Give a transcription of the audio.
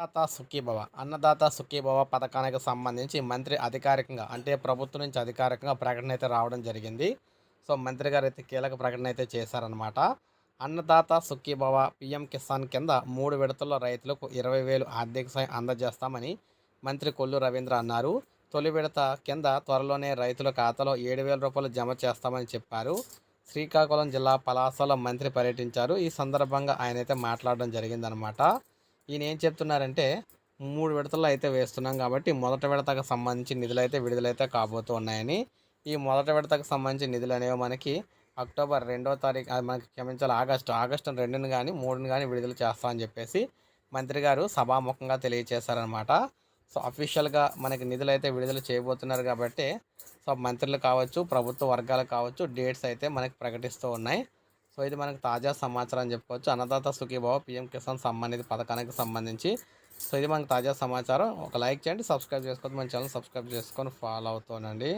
అన్నదాత సుఖీభవ. అన్నదాత సుఖీభవ పథకానికి సంబంధించి మంత్రి అధికారికంగా అంటే ప్రభుత్వం నుంచి అధికారికంగా ప్రకటన అయితే రావడం జరిగింది. సో మంత్రి గారు అయితే కీలక ప్రకటన అయితే చేశారనమాట అన్నదాత సుఖీభవ పిఎం కిసాన్ కింద మూడు విడతల్లో రైతులకు ఇరవై వేలు ఆర్థిక సాయం అందజేస్తామని మంత్రి కొల్లు రవీంద్ర అన్నారు. తొలి విడత కింద త్వరలోనే రైతుల ఖాతాలో ఏడు వేల రూపాయలు జమ చేస్తామని చెప్పారు. శ్రీకాకుళం జిల్లా పలాసలో మంత్రి పర్యటించారు. ఈ సందర్భంగా ఆయన అయితే మాట్లాడడం జరిగిందనమాట ఈయన ఏం చెప్తున్నారంటే మూడు విడతల్లో అయితే వేస్తున్నాం కాబట్టి మొదటి విడతకు సంబంధించి నిధులు అయితే విడుదలైతే కాబోతూ ఉన్నాయని ఈ మొదటి విడతకు సంబంధించి నిధులు అనేవి మనకి అక్టోబర్ రెండో తారీఖు అది మనకి క్షమించాలి ఆగస్టు ఆగస్టు రెండును కానీ మూడుని కానీ విడుదల చేస్తామని చెప్పేసి మంత్రి గారు సభాముఖంగా తెలియజేశారనమాట సో అఫీషియల్గా మనకి నిధులు అయితే విడుదల చేయబోతున్నారు కాబట్టి సో మంత్రులు కావచ్చు ప్రభుత్వ వర్గాలు కావచ్చు డేట్స్ అయితే మనకి ప్రకటిస్తూ ఉన్నాయి. సో ఇది మనకు తాజా సమాచారం అని చెప్పుకోవచ్చు. అన్నదాత సుఖీభావ పిఎం కిసాన్ సంబంధిత పథకానికి సంబంధించి. సో ఇది మనకు తాజా సమాచారం. ఒక లైక్ చేయండి సబ్స్క్రైబ్ చేసుకోవద్దు. మన ఛానల్ సబ్స్క్రైబ్ చేసుకొని ఫాలో అవుతానండి